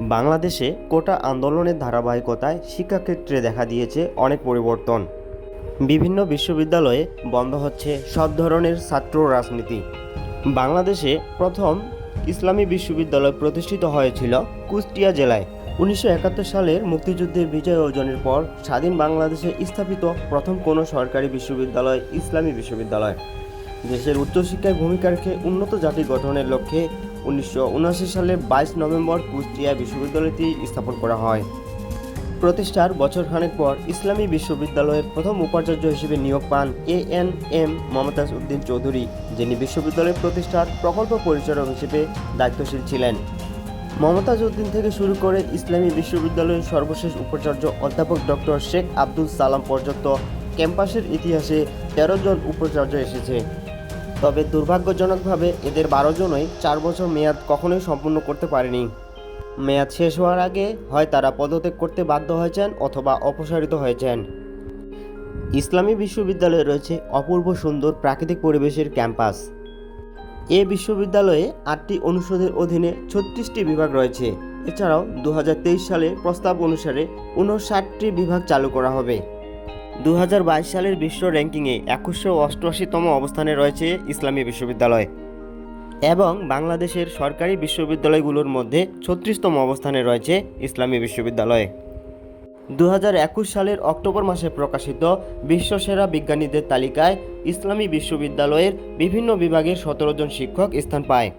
বাংলাদেশে কোটা আন্দোলনের ধারাবাহিকতায় শিক্ষাক্ষেত্রে দেখা দিয়েছে অনেক পরিবর্তন। বিভিন্ন বিশ্ববিদ্যালয়ে বন্ধ হচ্ছে সব ধরনের ছাত্র রাজনীতি। বাংলাদেশে প্রথম ইসলামী বিশ্ববিদ্যালয় প্রতিষ্ঠিত হয়েছিল কুষ্টিয়া জেলায়। উনিশশো একাত্তর সালের মুক্তিযুদ্ধে বিজয় অর্জনের পর স্বাধীন বাংলাদেশে স্থাপিত প্রথম কোনো সরকারি বিশ্ববিদ্যালয় ইসলামী বিশ্ববিদ্যালয়। দেশের উচ্চশিক্ষায় ভূমিকা রেখে উন্নত জাতি গঠনের লক্ষ্যে উনিশশো সালের বাইশ নভেম্বর কুষ্টিয়া বিশ্ববিদ্যালয়টি স্থাপন করা হয়। প্রতিষ্ঠার বছরখানেক পর ইসলামী বিশ্ববিদ্যালয়ের প্রথম উপাচার্য হিসেবে নিয়োগ পান A N M Momtaz Uddin Chowdhury, যিনি বিশ্ববিদ্যালয় প্রতিষ্ঠার প্রকল্প পরিচালক হিসেবে দায়িত্বশীল ছিলেন। মমতাজ উদ্দিন থেকে শুরু করে ইসলামী বিশ্ববিদ্যালয়ের সর্বশেষ উপাচার্য অধ্যাপক ডক্টর শেখ আব্দুল সালাম পর্যন্ত ক্যাম্পাসের ইতিহাসে তেরো জন উপাচার্য এসেছে। তবে দুর্ভাগ্যজনকভাবে এদের বারো জনই চার বছর মেয়াদ কখনোই সম্পূর্ণ করতে পারেনি। মেয়াদ শেষ হওয়ার আগে হয় তারা পদত্যাগ করতে বাধ্য হয়েছেন অথবা অপসারিত হয়েছেন। ইসলামী বিশ্ববিদ্যালয়ে রয়েছে অপূর্ব সুন্দর প্রাকৃতিক পরিবেশের ক্যাম্পাস। এ বিশ্ববিদ্যালয়ে আটটি অনুষদের অধীনে ছত্রিশটি বিভাগ রয়েছে। এছাড়াও দু হাজার তেইশ সালে প্রস্তাব অনুসারে উনষাটটি বিভাগ চালু করা হবে। দু হাজার বাইশ সালের বিশ্ব র্যাঙ্কিংয়ে একুশশো অষ্টআশিতম অবস্থানে রয়েছে ইসলামী বিশ্ববিদ্যালয়। এবং বাংলাদেশের সরকারি বিশ্ববিদ্যালয়গুলোর মধ্যে ছত্রিশতম অবস্থানে রয়েছে ইসলামী বিশ্ববিদ্যালয়। দু হাজার একুশ সালের অক্টোবর মাসে প্রকাশিত বিশ্বসেরা বিজ্ঞানীদের তালিকায় ইসলামী বিশ্ববিদ্যালয়ের বিভিন্ন বিভাগের সতেরো জন শিক্ষক স্থান পায়।